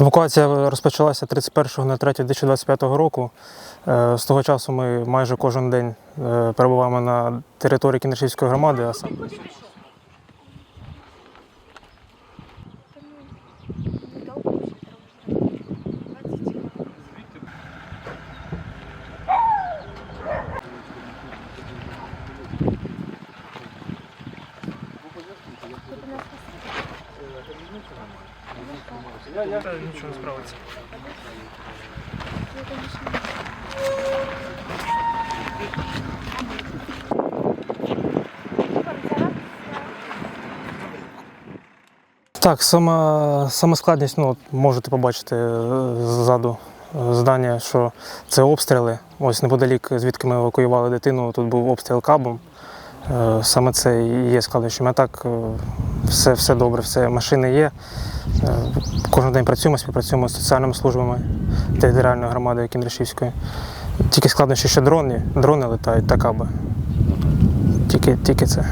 Евакуація розпочалася 31.03.2025 року. Е, З того часу ми майже кожен день е, перебуваємо на території Кіндрашівської громади. А саме нічого не справиться. Так, сама, сама складність, ну, можете побачити е, ззаду е, здання, що це обстріли. Ось неподалік, звідки ми евакуювали дитину, тут був обстріл кабом. Е, Саме це і є складнощами. А так е, все, все добре, все, машини є. Е, Кожен день працюємо, співпрацюємо з соціальними службами територіальної громади Кіндрашівської. Тільки складно, що дрони, дрони летають так аби. Тільки, тільки це.